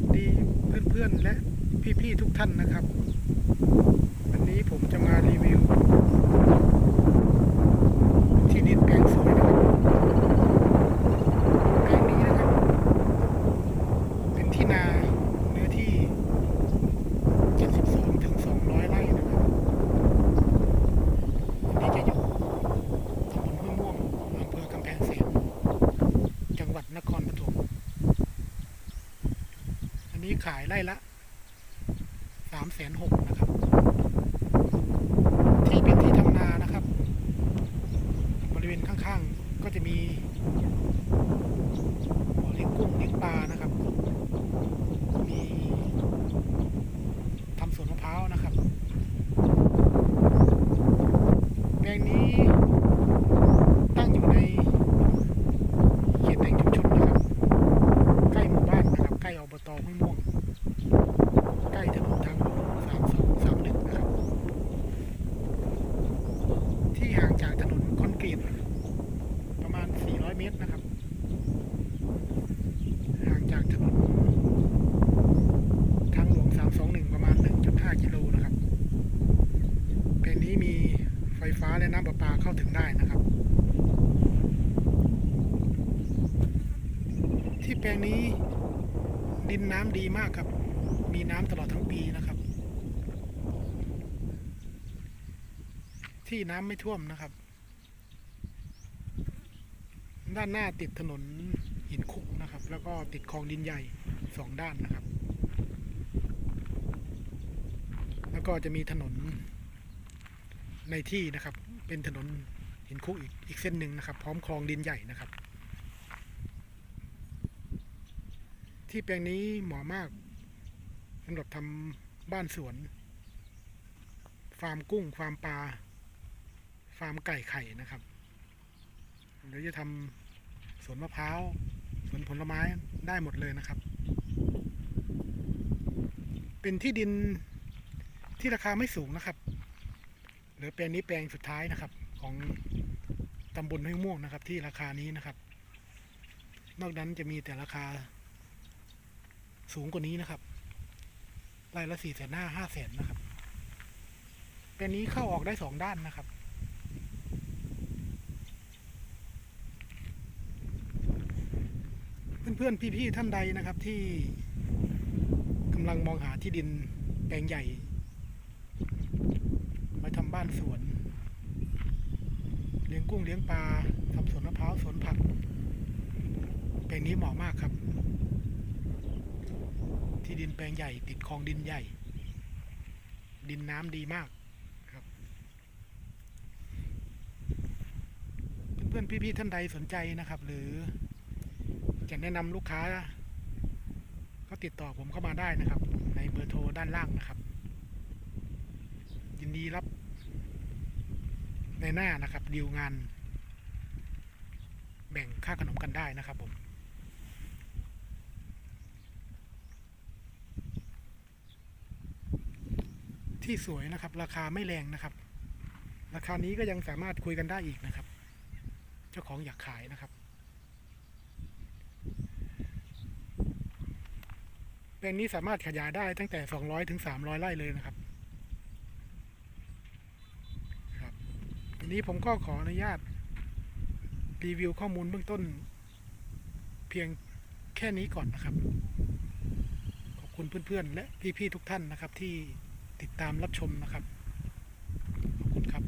วัสดีเพื่อนๆและพี่ๆทุกท่านนะครับ วันนี้ผมจะมารีวิว ที่ดินแปลงสวยนะครับแปลงนี้นะครับ เป็นที่นาเนื้อที่ 72ถึง200 ไร่นะครับอันนี้จะอยู่ตำบลห้วยม่วงอำเภอกำแพงแสนจังหวัดนครปฐม อันนี้ขายไร่ละสามแสนหกนะครับ ที่เป็นที่ทำนานะครับ บริเวณข้างๆ ก็จะมีบ่อเลี้ยงกุ้งเลี้ยงปลานะครับ มีทำสวนมะพร้าวนะครับ แปลงนี้ตั้งอยู่ในเขตแหล่งชุมชนนะครับ ใกล้หมู่บ้านนะครับ ใกล้อบ ตห้วยม่วง ใกล้ถนนทางหลวงสามสองสามหนึ่งนะครับ ที่ห่างจากถนนคอนกรีตประมาณ 400 เมตรนะครับ ห่างจากถนนทางหลวง 321 ประมาณ 1.5 กิโลนะครับแปลงนี้มีไฟฟ้าและน้ำประปาเข้าถึงได้นะครับที่แปลงนี้ ดินน้ำดีมากครับ มีน้ำตลอดทั้งปีนะครับ ที่น้ำไม่ท่วมนะครับ ด้านหน้าติดถนนหินคุกนะครับ แล้วก็ติดคลองดินใหญ่สองด้านนะครับ แล้วก็จะมีถนนในที่นะครับ เป็นถนนหินคุกอีกอีกเส้นหนึ่งนะครับ พร้อมคลองดินใหญ่นะครับ ที่แปลงนี้เหมาะมากสำหรับทำบ้านสวน ฟาร์มกุ้ง ฟาร์มปลา ฟาร์มไก่ไข่นะครับ หรือจะทำสวนมะพร้าว สวนผลไม้ได้หมดเลยนะครับ เป็นที่ดินที่ราคาไม่สูงนะครับ หรือแปลงนี้แปลงสุดท้ายนะครับ ของตำบลห้วยม่วงนะครับ ที่ราคานี้นะครับ นอกนั้นจะมีแต่ราคา สูงกว่านี้นะครับไร่ละสี่แสนห้าห้าแสนนะครับแปลงนี้เข้าออกได้สองด้านนะครับ เพื่อนๆพี่ๆท่านใดนะครับที่กำลังมองหาที่ดินแปลงใหญ่ไว้ทำบ้านสวน เลี้ยงกุ้งเลี้ยงปลาทำสวนมะพร้าวสวนผักแปลงนี้เหมาะมากครับ ที่ดินแปลงใหญ่ ติดคลองดินใหญ่ ดินน้ำดีมากครับ เพื่อนๆพี่ๆท่านใดสนใจนะครับ หรือจะแนะนำลูกค้า ก็ติดต่อผมเข้ามาได้นะครับ ในเบอร์โทรด้านล่างนะครับ ยินดีรับ ในหน้านะครับดีลงาน แบ่งค่าขนมกันได้นะครับผม ที่สวยนะครับ ราคาไม่แรงนะครับ ราคานี้ก็ยังสามารถคุยกันได้อีกนะครับ เจ้าของอยากขายนะครับ แปลงนี้สามารถขยายได้ตั้งแต่ 200ถึง300ไร่เลยนะครับครับทีนี้ผมก็ขออนุญาตรีวิวข้อมูลเบื้องต้น เพียงแค่นี้ก่อนนะครับ ขอบคุณเพื่อนๆ และพี่ๆทุกท่านนะครับที่ ติดตามรับชมนะครับ ขอบคุณครับ